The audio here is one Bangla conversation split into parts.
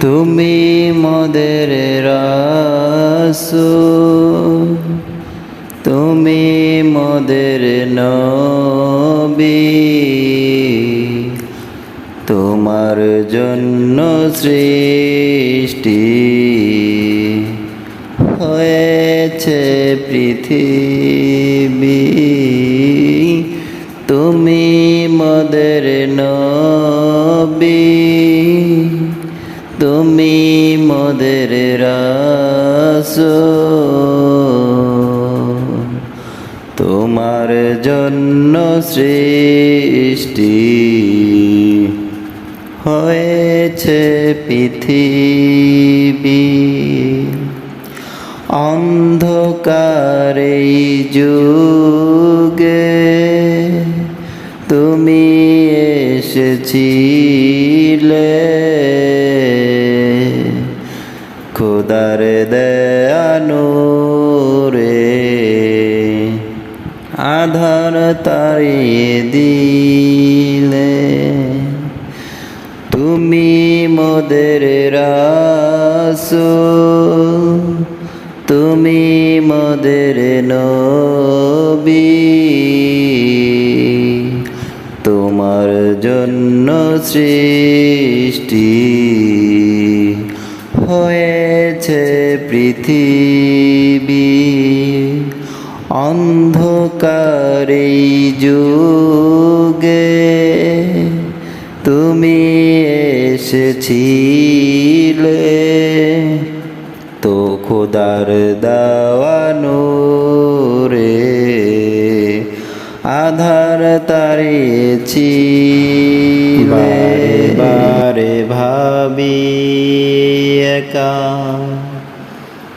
তুমি মোদের রাসূল তুমি মোদের নবী তোমার জন্য সৃষ্টি হয়েছে পৃথিবী। তুমি মোদের নবী। তুমি মোদের রাস তোমার জন্য সৃষ্টি হয়েছে পৃথিবী। অন্ধকারে যুগে তুমি এসেছিলে। খোদার দয়ানু রে আধার তাড়িয়ে দিলে। তুমি মোদের রাসূল, তুমি মোদের নবী। তোমার জন্য সৃষ্টি পৃথিবী অন্ধকারে যুগে তুমি এসেছিলে। তো খোদার দাওয়ানো রে আধার তারিয়েছি বারে বারে ভাবি একা।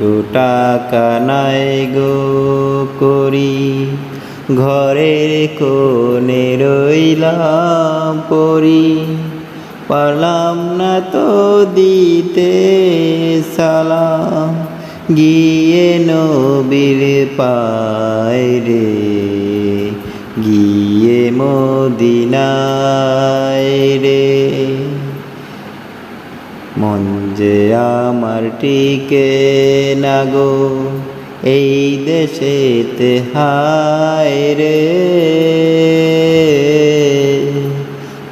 গো টাকা নাই গো করি। ঘরের কোণে রইলাম পরি। পারলাম না তো দিতে সালাম। গিয়ে নবীর পায় রে গিয়ে মদিনায় মন যে আমার টিকে না গো, এই দেশেতে হায় রে।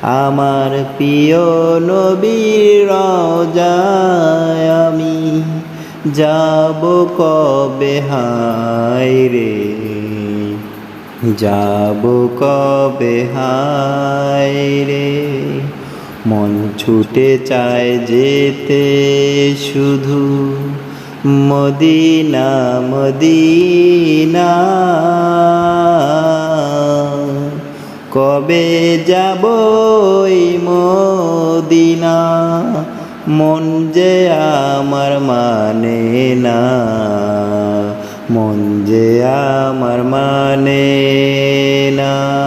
আমার প্রিয় নবীর আমি যাব কবে হায় রে? যাব কবে হায় রে? মন ছুটে চায় যেতে শুধু। Medina Medina. কবে যাব মদিনা? মন যে আমার মানে না। মন যে আমার মানে না।